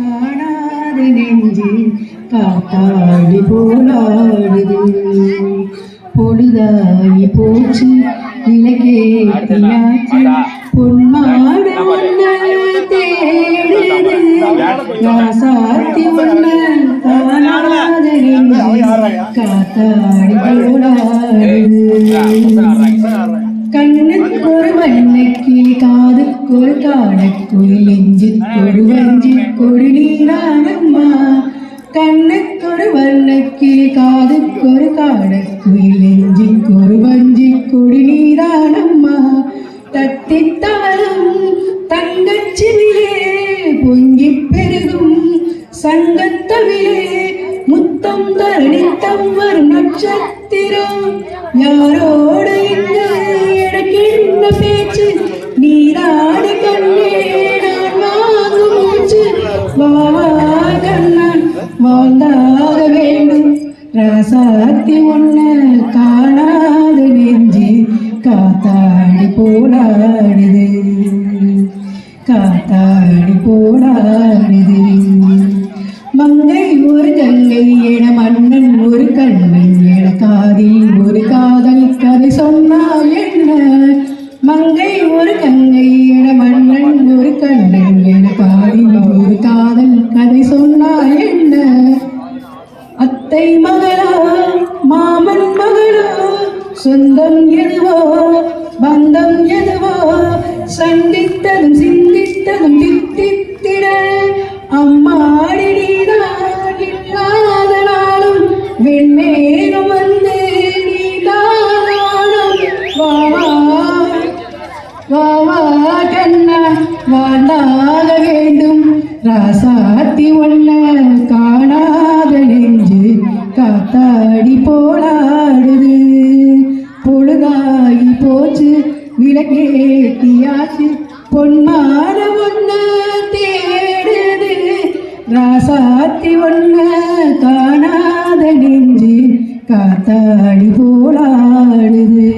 காணாத நெஞ்சு காத்தாடி போலாடுது. பொழுதாகி போச்சு விலகேட்டியாச்சு பொன்மாடு ஒன்று தேடுது. ராசாத்தி ஒன்று காணாத நெஞ்சு காத்தாடி போலாடுது. கண்ணுக்கு ஒரு வண்ணக்கிளி காதுக்கு ஒரு காடக்குயில் நெஞ்சுக்கு ஒரு வஞ்சி கொடி நீரானம்மா கண்ணுக்கொரு வண்ணக்கிளி காதுக்கு ஒரு காடக்குயில் நெஞ்சுக்கு ஒரு வஞ்சி கொடி நீரானம்மா தத்தித்தாலும் தங்கச்சிவிலே பொங்கி பெருகும் சங்கத்தவிலே முத்தம் தரணித்தம் வரும் நட்சத்திரம் யாரோடு இல்லை மூச்சு வாழ்ந்தாக வேண்டும். ரசாத்தி ஒண்ணு காணாது நெஞ்சி. காத்தாடி போலாடுது. காத்தாடி போலாடுது. மங்கை ஒரு கங்கை என மன்னன் ஒரு கண்ணன் என காதில் ஒரு காதல் கதை சொன்னால் என்ன? மங்கை அத்தை மகளா மாமன் மகளா சொந்தம் எதுவோ பந்தம் எதுவோ சந்தித்ததும் சிந்தித்ததும் தித்தித்திட அம்மாடி நீதான் இல்லாத நாளும் வெண்ணேரும் வந்து நீதானாலும் வாவா வாவா கண்ணா வாழ்ந்தாக வேண்டும். ராசாத்தி ஒன்ன கா பொழுதாடி போலாடுது பொழுதாகி போச்சு விளக்கேட்டியாச்சு பொன்மார ஒன்ன தேடுது ராசாத்தி ஒன்ன காணாத நெஞ்சு காத்தாடி போலாடுது